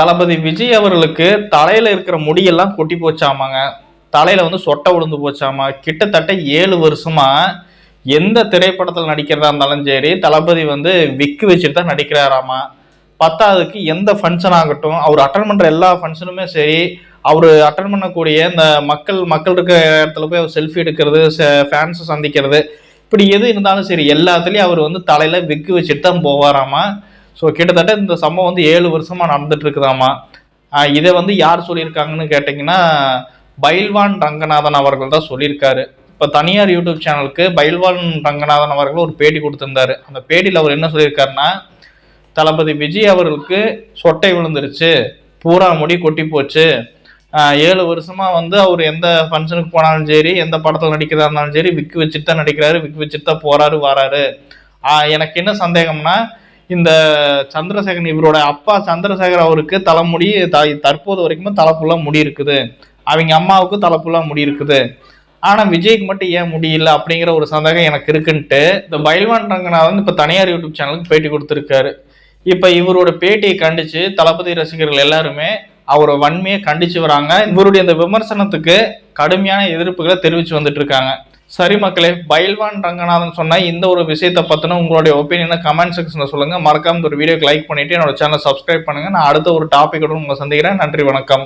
தளபதி விஜய் அவர்களுக்கு தலையில இருக்கிற முடியெல்லாம் கொட்டி போச்சாமாங்க. தலையில வந்து சொட்டை விழுந்து போச்சாமா. கிட்டத்தட்ட ஏழு வருஷமா எந்த திரைப்படத்தில் நடிக்கிறதா இருந்தாலும் சரி தளபதி வந்து விக்கு வச்சுட்டு தான் நடிக்கிறாராமா. பத்தாவதுக்கு எந்த ஃபங்க்ஷன் ஆகட்டும் அவர் அட்டன் பண்ணுற எல்லா ஃபங்க்ஷனுமே சரி அவர் அட்டன் பண்ணக்கூடிய இந்த மக்கள் மக்கள் இருக்கிற இடத்துல போய் அவர் செல்ஃபி எடுக்கிறது ஃபேன்ஸை சந்திக்கிறது இப்படி எது இருந்தாலும் சரி எல்லாத்துலேயும் அவர் வந்து தலையில் விக்கு வச்சுட்டு தான் போவாராமா. ஸோ கிட்டத்தட்ட இந்த சம்பவம் வந்து ஏழு வருஷமாக நடந்துட்டு இருக்குதாமா இதை வந்து யார் சொல்லியிருக்காங்கன்னு கேட்டிங்கன்னா பைல்வான் ரங்கநாதன் அவர்கள் தான் சொல்லியிருக்காரு. இப்போ தனியார் யூடியூப் சேனலுக்கு பைல்வான் ரங்கநாதன் அவர்கள் ஒரு பேட்டி கொடுத்துருந்தாரு. அந்த பேட்டியில் அவர் என்ன சொல்லியிருக்காருன்னா தளபதி விஜய் அவர்களுக்கு சொட்டை விழுந்துருச்சு பூரா முடி கொட்டி போச்சு. ஏழு வருஷமாக வந்து அவர் எந்த ஃபங்க்ஷனுக்கு போனாலும் சரி எந்த படத்தில் நடிக்கிறதா இருந்தாலும் சரி விக்கு வச்சுட்டு தான் நடிக்கிறாரு விக்கு வச்சுட்டு தான் போகிறாரு வராரு. எனக்கு என்ன சந்தேகம்னா இந்த சந்திரசேகரன் இவரோட அப்பா சந்திரசேகர் அவருக்கு தலைமுடி த- தற்போது வரைக்குமே தலைப்புலாம் முடி இருக்குது. அவங்க அம்மாவுக்கு தலைப்புலாம் முடி இருக்குது. ஆனால் விஜய்க்கு மட்டும் ஏன் முடியல அப்படிங்கிற ஒரு சந்தேகம் எனக்கு இருக்குன்ட்டு இந்த பைல்வான் ரங்கநாதன் இப்போ தனியார் யூடியூப் சேனலுக்கு பேட்டி கொடுத்துருக்காரு. இப்போ இவரோட பேட்டியை கண்டித்து தளபதி ரசிகர்கள் எல்லாருமே அவரை வன்மையை கண்டிச்சு வராங்க. இவருடைய இந்த விமர்சனத்துக்கு கடுமையான எதிர்ப்புகளை தெரிவித்து வந்துட்டு இருக்காங்க. சரி மக்களே பைல்வான் ரங்கநாதன் சொன்ன இந்த ஒரு விஷயத்தை பற்றின உங்களுடைய ஒப்பீனியனை கமெண்ட் செக்ஷனில் சொல்லுங்கள் மறக்காம ஒரு வீடியோக்கு லைக் பண்ணிட்டு என்னோட சேனல் சப்ஸ்கிரைப் பண்ணுங்கள் நான் அடுத்த ஒரு டாப்பிக்கோடு உங்களை சந்திக்கிறேன். நன்றி வணக்கம்.